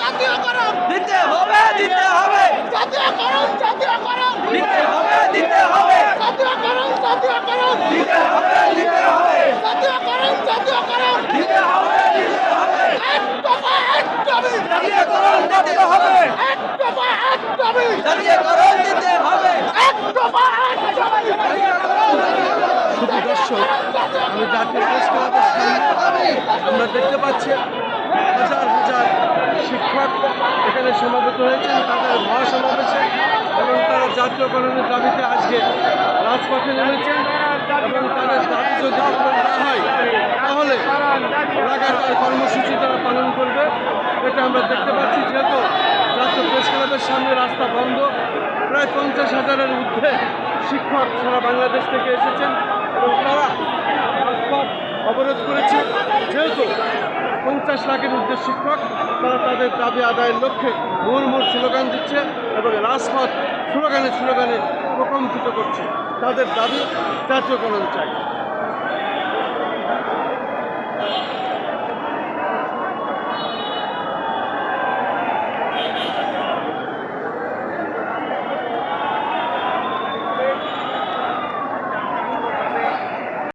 জাতীয় করণ দিতে হবে দিতে হবে। জাতীয় করণ শুধু দর্শক, আমি জাতীয় প্রেস ক্লাবের সামনে আমরা দেখতে পাচ্ছি হাজার হাজার শিক্ষক এখানে সমাবেত হয়েছেন, তাদের মহাসমাবেশে, এবং তারা জাতীয়করণের দাবিতে আজকে রাজপথে নেমেছেন এবং তাদের দাবি যদি পূরণ হয়, তাহলে লাগাতার কর্মসূচি তারা পালন করবে। এটা আমরা দেখতে পাচ্ছি, যেহেতু জাতীয় প্রেস ক্লাবের সামনে রাস্তা বন্ধ, প্রায় পঞ্চাশ হাজারের ঊর্ধ্বে শিক্ষক সারা বাংলাদেশ থেকে এসেছেন। এবং তারা অবরোধ করেছে। যেহেতু পঞ্চাশ লাখের উদ্দেশ্য শিক্ষক, তারা তাদের দাবি আদায়ের লক্ষ্যে মূল মূল স্লোগান দিচ্ছে এবং রাজপথ স্লোগানে স্লোগানে প্রকম্পিত করছে। তাদের দাবি জাতীয়করণ চাই।